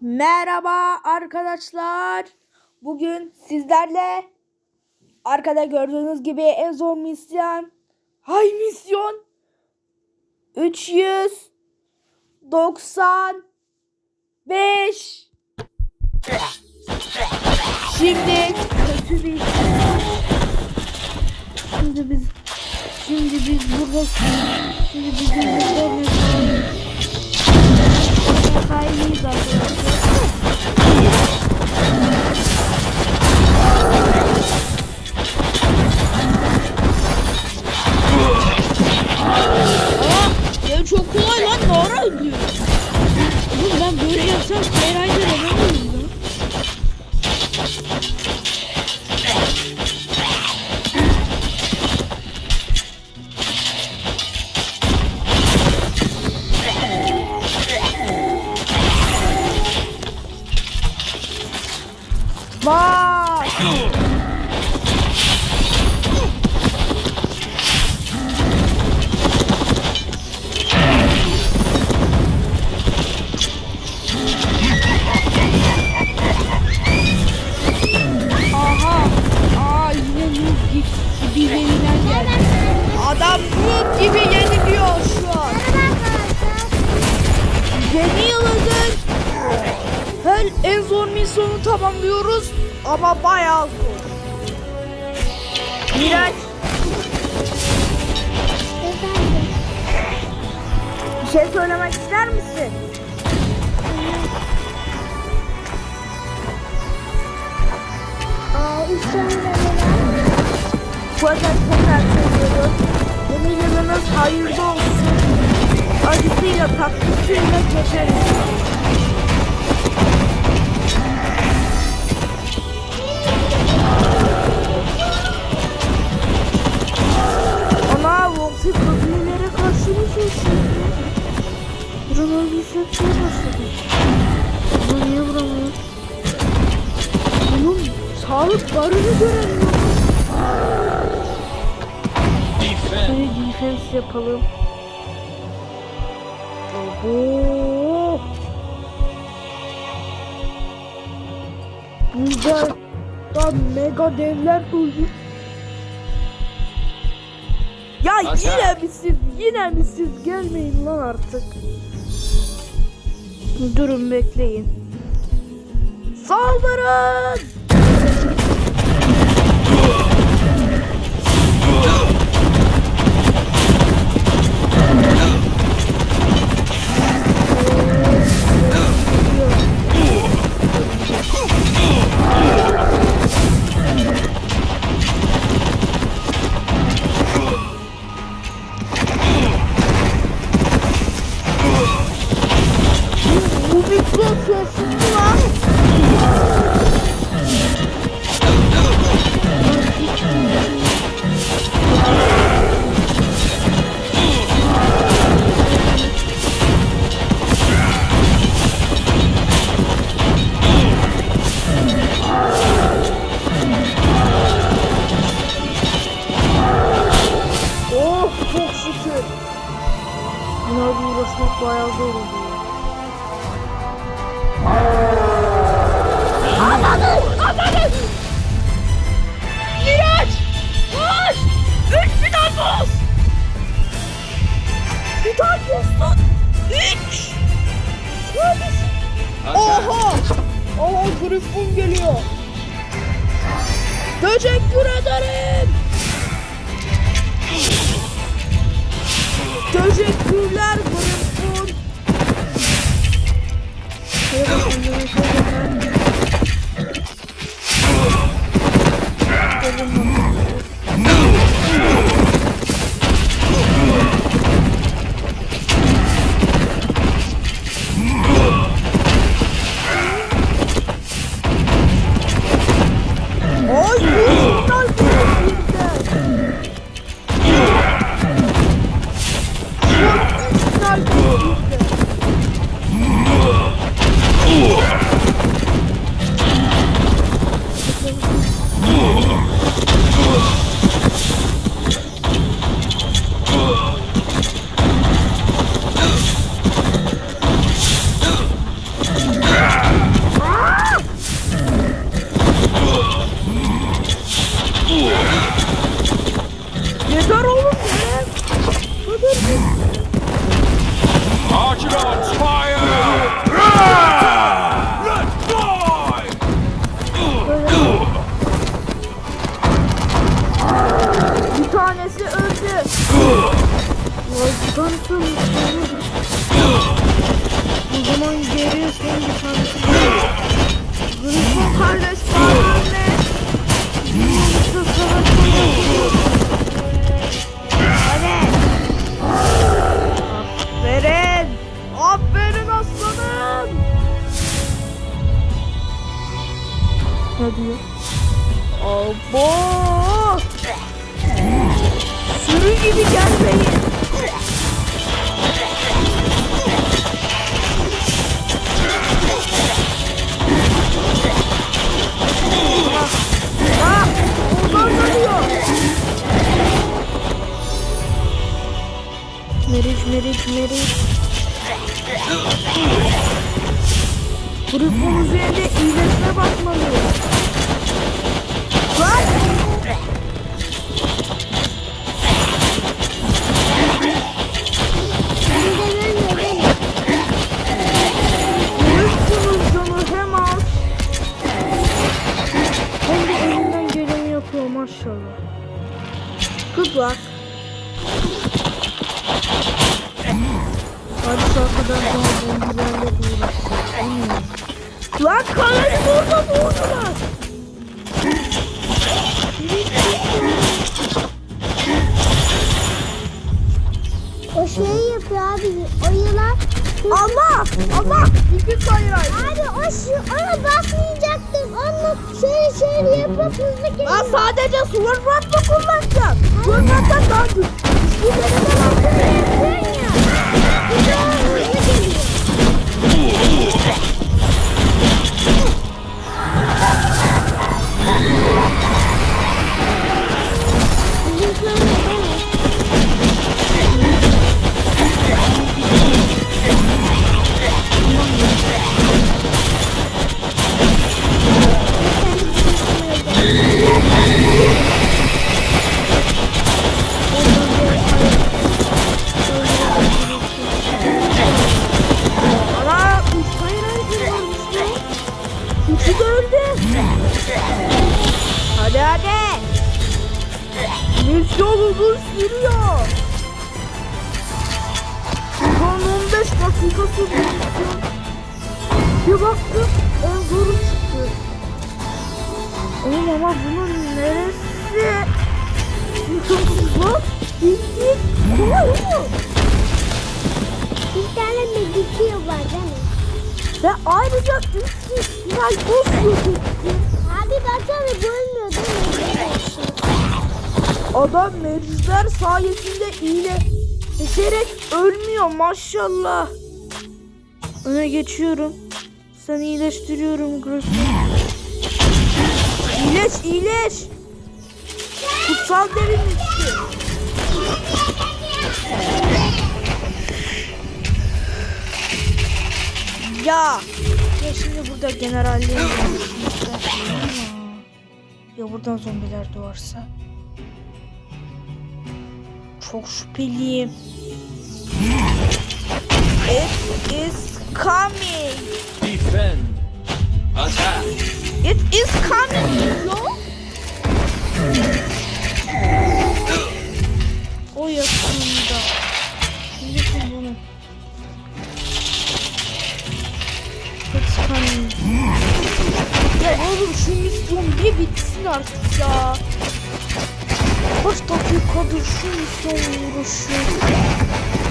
Merhaba arkadaşlar. Bugün sizlerle arkada gördüğünüz gibi en zor misyon. Hay misyon. 395. Şimdi kötü bir Şimdi biz Şimdi biz burada Şimdi bizim burada saída. Cool. En zor misyonu tamamlıyoruz ama bayağı zor. Miraç bir şey söylemek ister misin? Aa, arada tekrar söylüyorum. Yeni yılınız hayırlı olsun. Acısıyla tatlısıyla geçeriz. Şöyle defense yapalım. Oho. Burada da mega devler öldü. Ya yine mi siz, yine mi siz gelmeyin lan artık. Durun bekleyin. Saldırın! Bayağı zor oluyor. Amanın! Amanın! Miraç! Koş! Üç final boss! Final boss'un üç! Neredesin? Oha! Oha Griffon geliyor. Teşekkür ederim. Teşekkürler Griffon. bir tanesi ölmüş. O zaman geriye son bir tanesi ölmüş. Grifon kardeş bana anne. Yoksa savaşa Aferin. Aferin aslanım. Ne diyor? Abo! Sürü gibi gelmeyin. Meriç, meriç. Grifon üzerinde iyileşme basmalı. Lan! Grifon'un canı hem az. Hem de elinden geleni yapıyor maşallah. Good luck. Hadi şu an kadar daha bombilerle uğraşacağız. Lan kaleci burada vurdular. O şeyi yapıyor abi. O yılan. Allah! Allah! İki sayır ay. Abi o şu, ona basmayacaktım. Onu şöyle şöyle yapıp hızlı Ben geliyor. sadece sword rifle kullanacağım. Sword rifle daha güçlü. Bunları da basını No! Hadi. Misyon uzun sürüyor. Son 15 dakikası misyon. Bir baktım en zoru çıktı. Oğlum ama bunun neresi? Lan. Bitti. Kolay mı? Bir tane medikio var değil mi? Ve ayrıca üstü final boss yok etti. Abi baksana mi? Adam meclisler sayesinde iyileşerek ölmüyor maşallah. Öne geçiyorum. Seni iyileştiriyorum Griffin. İyileş iyileş. Kutsal derinlikçi. Ya. Ya şimdi burada generalliğe Ya buradan zombiler doğarsa? Çok şüpheliyim. It is coming. Defend. Attack. It is coming. Yo. O yakında. Şimdi bunu. It's coming. Ya oğlum şu misyon bir bitsin artık ya. Kaç dakikadır şu misyon uğraşıyor.